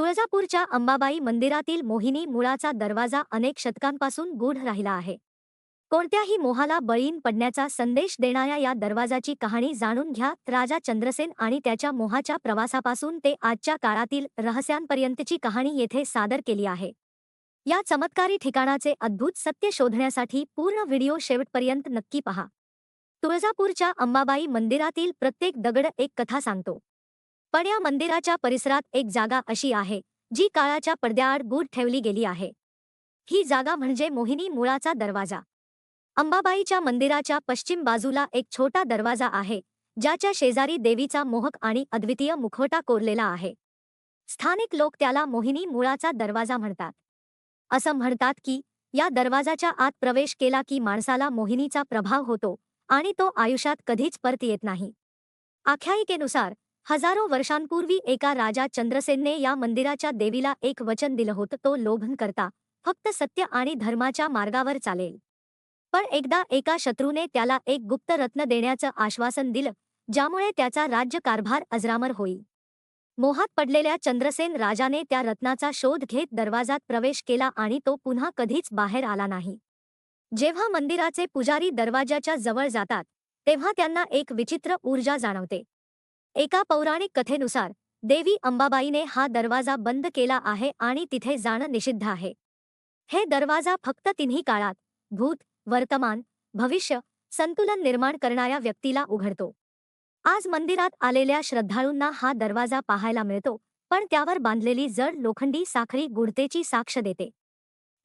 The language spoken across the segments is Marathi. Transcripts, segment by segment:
तुळजापूरच्या अंबाबाई मंदिरातील मोहिनी मुळाचा दरवाजा अनेक शतकांपासून गूढ राहिला आहे. कोणत्याही मोहाला बळीन पडण्याचा संदेश देणाऱ्या या दरवाजाची कहाणी जाणून घ्या. राजा चंद्रसेन आणि त्याच्या मोहाच्या प्रवासापासून ते आजच्या काळातील रहस्यांपर्यंतची कहाणी येथे सादर केली आहे. या चमत्कारी ठिकाणाचे अद्भुत सत्य शोधण्यासाठी पूर्ण व्हिडिओ शेवटपर्यंत नक्की पहा. तुळजापूरच्या अंबाबाई मंदिरातील प्रत्येक दगड एक कथा सांगतो. पण या मंदिराच्या परिसरात एक जागा अशी आहे जी काळाच्या पडद्याआड गूढ ठेवली गेली आहे. ही जागा म्हणजे मोहिनी मुळाचा दरवाजा. अंबाबाईच्या मंदिराच्या पश्चिम बाजूला एक छोटा दरवाजा आहे ज्याच्या शेजारी देवीचा मोहक आणि अद्वितीय मुखवटा कोरलेला आहे. स्थानिक लोक त्याला मोहिनी मुळाचा दरवाजा म्हणतात. असं म्हणतात की या दरवाजाच्या आत प्रवेश केला की माणसाला मोहिनीचा प्रभाव होतो आणि तो आयुष्यात कधीच परत येत नाही. आख्यायिकेनुसार हजारो वर्षांपूर्वी एका राजा चंद्रसेनने या मंदिराच्या देवीला एक वचन दिलं होतं तो लोभन करता फक्त सत्य आणि धर्माच्या मार्गावर चालेल. पण एकदा एका शत्रूने त्याला एक गुप्त रत्न देण्याचं आश्वासन दिलं ज्यामुळे त्याचा राज्यकारभार अजरामर होईल मोहात पडलेल्या चंद्रसेन राजाने त्या रत्नाचा शोध घेत दरवाजात प्रवेश केला आणि तो पुन्हा कधीच बाहेर आला नाही. जेव्हा मंदिराचे पुजारी दरवाजाच्या जवळ जातात तेव्हा त्यांना एक विचित्र ऊर्जा जाणवते. एका पौराणिक कथेनुसार देवी अंबाबाईने हा दरवाजा बंद केला आहे आणि तिथे जाणं निषिद्ध आहे. हे दरवाजा फक्त तिन्ही काळात भूत वर्तमान भविष्य संतुलन निर्माण करणाऱ्या व्यक्तीला उघडतो. आज मंदिरात आलेल्या श्रद्धाळूंना हा दरवाजा पाहायला मिळतो पण त्यावर बांधलेली जड लोखंडी साखळी गुढतेची साक्ष देते.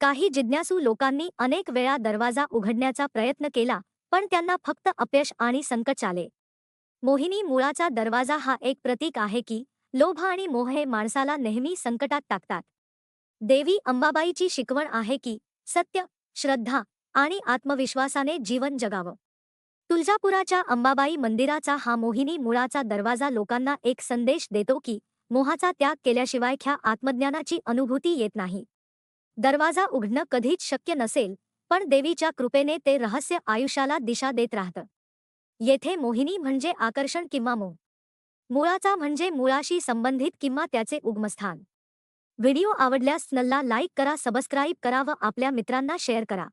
काही जिज्ञासू लोकांनी अनेक वेळा दरवाजा उघडण्याचा प्रयत्न केला पण त्यांना फक्त अपयश आणि संकट आले. मोहिनी मुळाचा दरवाजा हा एक प्रतीक आहे की लोभ आणि मोह हे माणसाला नेहमी संकटात टाकतात. देवी अंबाबाईची शिकवण आहे की सत्य श्रद्धा आणि आत्मविश्वासाने जीवन जगावं. तुळजापुराच्या अंबाबाई मंदिराचा हा मोहिनी मुळाचा दरवाजा लोकांना एक संदेश देतो की मोहाचा त्याग केल्याशिवाय ख्या आत्मज्ञानाची अनुभूती येत नाही. दरवाजा उघडणं कधीच शक्य नसेल पण देवीच्या कृपेने ते रहस्य आयुष्याला दिशा देत राहतं. येथे मोहिनी म्हणजे आकर्षण किंवा मो. मुळाचा म्हणजे मुळाशी संबंधित किंवा त्याचे उगमस्थान. व्हिडिओ आवडल्यास नल्ला लाईक करा सबस्क्राईब करा व आपल्या मित्रांना शेअर करा.